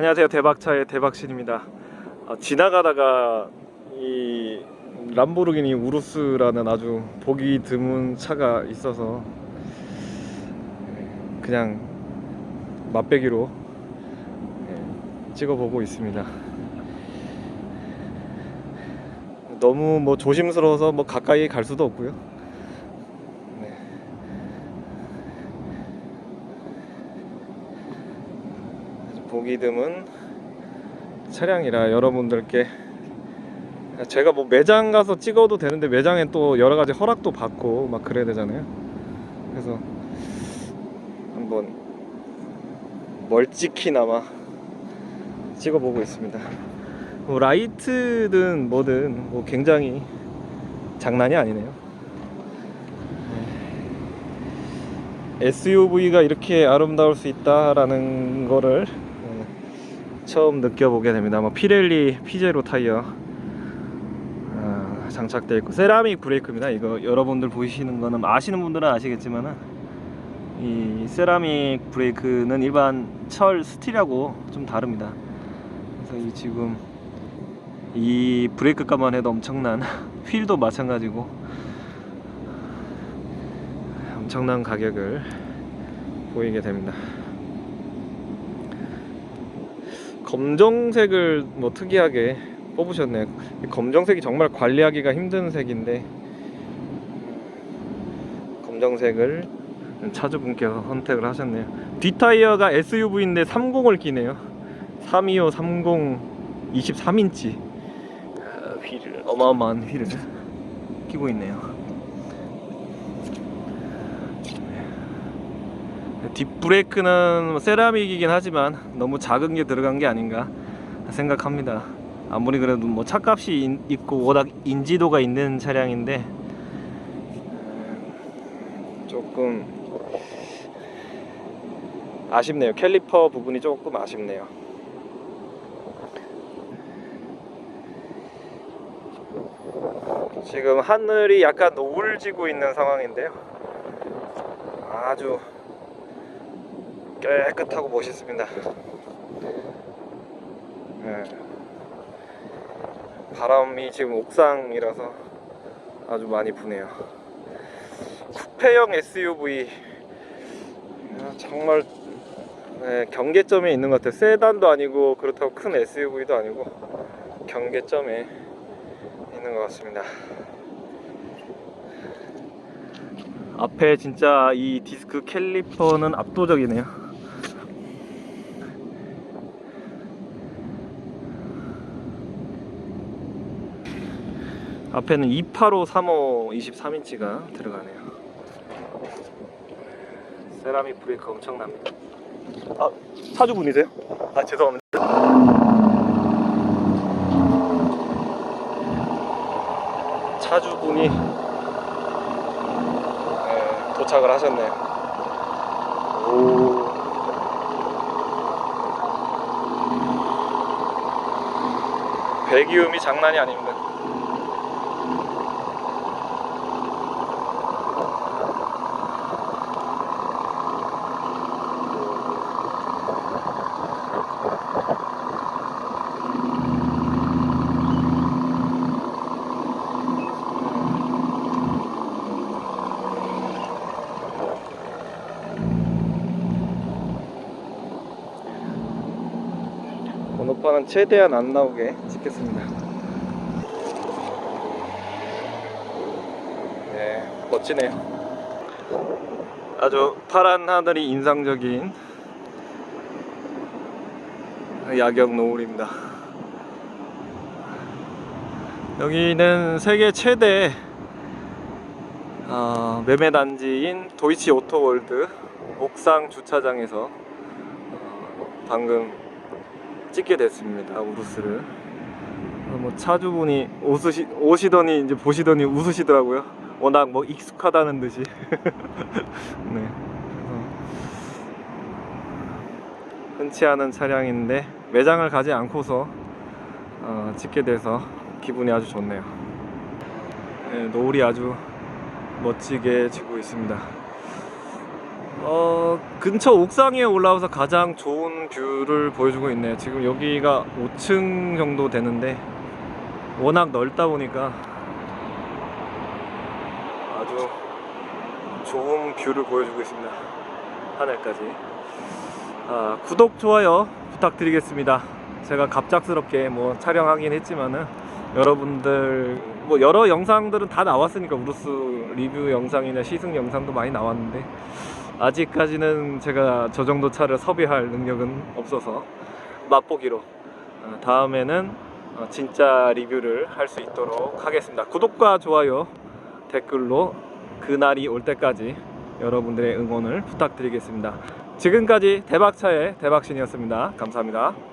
안녕하세요. 대박차의 대박신입니다. 아, 지나가다가 이 람보르기니 우루스라는 아주 보기 드문 차가 있어서 그냥 맛배기로 예, 찍어보고 있습니다. 너무 뭐 조심스러워서 뭐 가까이 갈 수도 없고요 네. 아주 보기 드문 차량이라 여러분들께 제가 뭐 매장 가서 찍어도 되는데 매장에 또 여러 가지 허락도 받고 막 그래야 되잖아요. 그래서 한번 멀찍히나마 찍어보고 있습니다. 뭐 라이트든 뭐든 뭐 굉장히 장난이 아니네요. SUV가 이렇게 아름다울 수 있다라는 거를 어, 처음 느껴보게 됩니다. 뭐 피렐리 피제로 타이어 아, 장착되어 있고 세라믹 브레이크입니다. 이거 여러분들 보시는 거는 아시는 분들은 아시겠지만은 이 세라믹 브레이크는 일반 철 스틸하고 좀 다릅니다. 그래서 이 지금 이 브레이크 값만 해도 엄청난 휠도 마찬가지고 엄청난 가격을 보이게 됩니다. 검정색을 뭐 특이하게 뽑으셨네요. 이 검정색이 정말 관리하기가 힘든 색인데 검정색을 차주분께서 선택을 하셨네요. 뒷 타이어가 SUV인데 30을 끼네요. 325 30 23인치 휠을 어마어마한 휠을 끼고 있네요. 뒷브레이크는 세라믹이긴 하지만 너무 작은 게 들어간 게 아닌가 생각합니다. 아무리 그래도 뭐 차값이 인- 있고 워낙 인지도가 있는 차량인데 음, 조금 아쉽네요. 캘리퍼 부분이 조금 아쉽네요. 지금 하늘이 약간 노을지고 있는 상황인데요. 아주 깨끗하고 멋있습니다. 네. 바람이 지금 옥상이라서 아주 많이 부네요. 쿠페형 SUV 아, 정말 네, 경계점에 있는 것 같아요. 세단도 아니고 그렇다고 큰 SUV도 아니고 경계점에 있는 것 같습니다. 앞에 진짜 이 디스크 캘리퍼는 압도적이네요. 앞에는 285, 35, 23인치가 들어가네요. 세라믹 브레이크 엄청납니다. 아, 차주분이세요? 아, 죄송합니다. 차주분이 네, 도착을 하셨네요. 오. 배기음이 장난이 아닙니다. 번호판은 최대한 안 나오게 찍겠습니다. 네, 멋지네요. 아주 파란 하늘이 인상적인 야경 노을입니다. 여기는 세계 최대 어, 매매 단지인 도이치 오토월드 옥상 주차장에서 어, 방금 찍게 됐습니다 우루스를. 어, 뭐 차주분이 오시시, 오시더니 이제 보시더니 웃으시더라고요. 워낙 뭐 익숙하다는 듯이. 네. 흔치 않은 차량인데 매장을 가지 않고서 어, 찍게 돼서 기분이 아주 좋네요. 네, 노을이 아주 멋지게 지고 있습니다 어, 근처 옥상에 올라와서 가장 좋은 뷰를 보여주고 있네요. 지금 여기가 5층 정도 되는데 워낙 넓다 보니까 아주 좋은 뷰를 보여주고 있습니다. 하늘까지. 아, 구독, 좋아요 부탁드리겠습니다. 제가 갑작스럽게 뭐 촬영하긴 했지만은 여러분들 뭐 여러 영상들은 다 나왔으니까 우루스 리뷰 영상이나 시승 영상도 많이 나왔는데 아직까지는 제가 저 정도 차를 섭외할 능력은 없어서 맛보기로 어, 다음에는 어, 진짜 리뷰를 할 수 있도록 하겠습니다. 구독과 좋아요 댓글로 그날이 올 때까지 여러분들의 응원을 부탁드리겠습니다. 지금까지 대박차의 대박신이었습니다. 감사합니다.